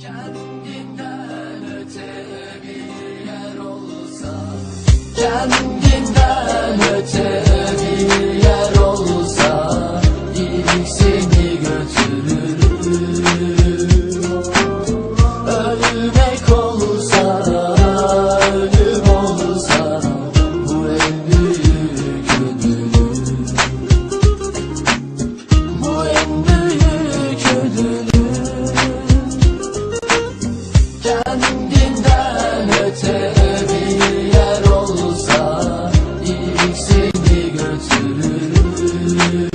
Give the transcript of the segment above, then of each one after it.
Kendinden öte bir yer olsa Kendinden öte bir yer olsa İlk seni götürürüm Ölmek olsa Ölüm olsa Bu en büyük ödülüm Bu en büyük ödülüm seni götürürüm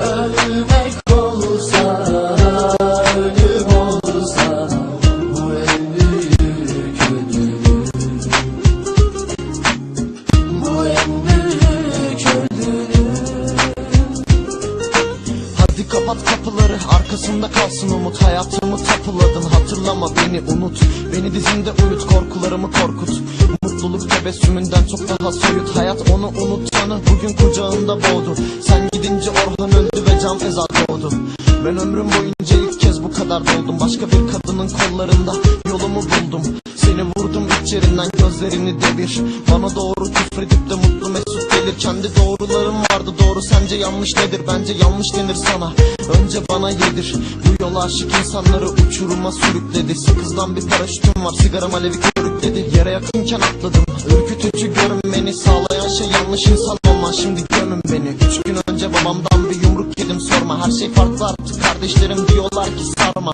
Ölmek ölüm olsa Bu en büyük ödülüm Bu en büyük ödülüm Hadi kapat kapıları arkasında kalsın umut. Hayatımı tapuladın hatırlama beni unut. Beni dizinde uyut korkularımı korkut Mutluluk tebessümünden çok daha soyut. Hayat onu unutanı bugün kucağında boğdu. Sen gidince Orhan öldü ve Can Feza doğdu. Ben ömrüm boyunca ilk kez bu kadar doldum. Başka bir kadının kollarında yolumu buldum. Seni vurdum iç gözlerini devir. Bana doğru küfredip de mutlu mesut gelir. Kendi doğrularım vardı doğru sence yanlış nedir? Bence yanlış denir sana. Önce bana yedir. Bu yol aşık insanları uçuruma sürükledi. Sakızdan bir paraşütüm var. Sigaram alevi körükledi Yere yakınken atladım. Ürkütücü görünmeni sağlayan şey yanlış insan olman Şimdi gömün beni. Üç gün önce babamdan bir yumruk yedim. Sorma. Her şey farklı artık. Kardeşlerim diyorlar ki sarma